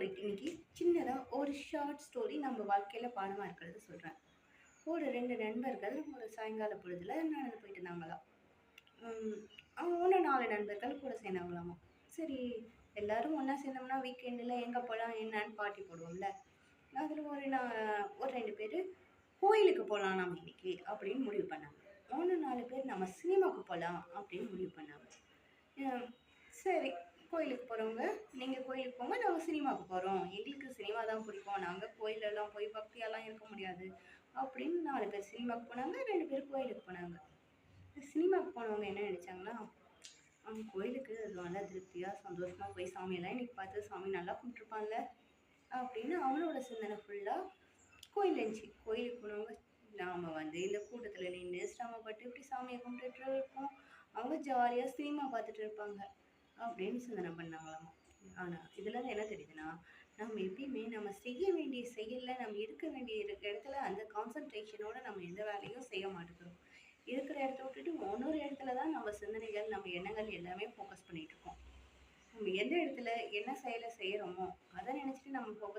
உங்களுக்கு இன்னைக்கு சின்னதாக ஒரு ஷார்ட் ஸ்டோரி நம்ம வாழ்க்கையில் பாடமாக இருக்கிறது சொல்கிறேன் ஒரு ரெண்டு நண்பர்கள் ஒரு சாயங்கால பொழுதுல நடந்து போயிட்டு இருந்தாங்களாம் ஒன்று நாலு நண்பர்கள் கூட சேர்ந்தாங்களாமா சரி எல்லாரும் ஒன்றா சேர்ந்தோம்னா வீக்கெண்டில் எங்கே போகலாம் என்னன்னு பாட்டி போடுவோம்ல. அதில் ஒரு நான் ஒரு ரெண்டு பேர் கோயிலுக்கு போகலாம் நம்ம இன்னைக்கு அப்படின்னு முடிவு பண்ணாங்க. மூணு நாலு பேர் நம்ம சினிமாவுக்கு போகலாம் அப்படின்னு முடிவு பண்ணாங்க. சரி கோயிலுக்கு போகிறவங்க நீங்கள் கோயிலுக்கு போங்க நாங்கள் சினிமாவுக்கு போகிறோம் எங்களுக்கு சினிமா தான் பிடிக்கும். நாங்கள் கோயிலெல்லாம் போய் பக்தியெல்லாம் இருக்க முடியாது. அப்படின்னு நாலு பேர் சினிமாவுக்கு போனாங்க ரெண்டு பேர் கோயிலுக்கு போனாங்க. சினிமாவுக்கு போனவங்க என்ன நினச்சாங்கன்னா அவங்க கோயிலுக்கு நல்லா திருப்தியாக சந்தோஷமாக போய் சாமியெல்லாம் இன்றைக்கி பார்த்து சாமி நல்லா கும்பிட்டுருப்பான்ல? அப்படின்னு அவனோட சிந்தனை ஃபுல்லாக கோயில் இருந்துச்சு. கோயிலுக்கு போனவங்க நாம் வந்து இந்த கூட்டத்தில் நின்று சிரமப்பட்டு இப்படி சாமியை கும்பிட்டுட்டு இருப்போம் அவங்க ஜாலியாக சினிமா பார்த்துட்டு இருப்பாங்க. அப்படின்னு சிந்தனை பண்ணாங்களாம் ஆனால் இதில் என்ன தெரியுதுன்னா நம்ம எப்பயுமே நம்ம செய்ய வேண்டிய செயலில் நம்ம இருக்க வேண்டிய இடத்துல அந்த கான்சன்ட்ரேஷனோட நம்ம எந்த வேலையும் செய்ய மாட்டேங்கிறோம். இருக்கிற இடத்த விட்டுட்டு ஒன்னொரு இடத்துல தான் நம்ம சிந்தனைகள் நம்ம எண்ணங்கள் எல்லாமே ஃபோக்கஸ் பண்ணிகிட்ருக்கோம் இருக்கோம். நம்ம எந்த இடத்துல என்ன செயலை செய்கிறோமோ அதை நினச்சிட்டு நம்ம ஃபோக்கஸ்